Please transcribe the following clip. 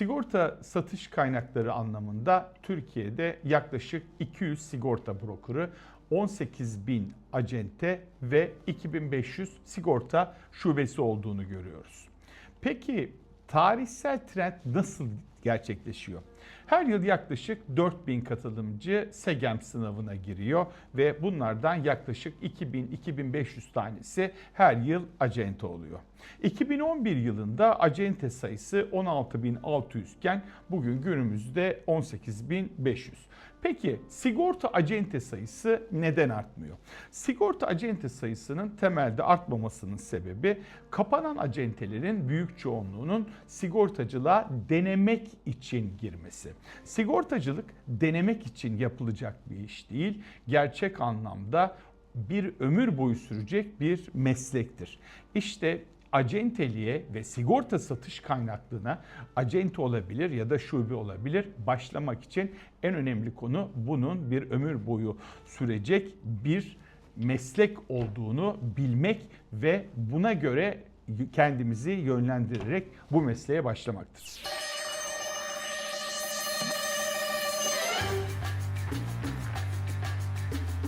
Sigorta satış kaynakları anlamında Türkiye'de yaklaşık 200 sigorta brokeri, 18 bin acente ve 2500 sigorta şubesi olduğunu görüyoruz. Peki tarihsel trend nasıl gerçekleşiyor? Her yıl yaklaşık 4000 katılımcı SEGEM sınavına giriyor ve bunlardan yaklaşık 2000-2500 tanesi her yıl acente oluyor. 2011 yılında acente sayısı 16.600 iken bugün günümüzde 18.500. Peki sigorta acente sayısı neden artmıyor? Sigorta acente sayısının temelde artmamasının sebebi kapanan acentelerin büyük çoğunluğunun sigortacılığa denemek için girmesi. Sigortacılık denemek için yapılacak bir iş değil. Gerçek anlamda bir ömür boyu sürecek bir meslektir. İşte acenteliğe ve sigorta satış kaynaklığına acente olabilir ya da şube olabilir başlamak için en önemli konu bunun bir ömür boyu sürecek bir meslek olduğunu bilmek ve buna göre kendimizi yönlendirerek bu mesleğe başlamaktır.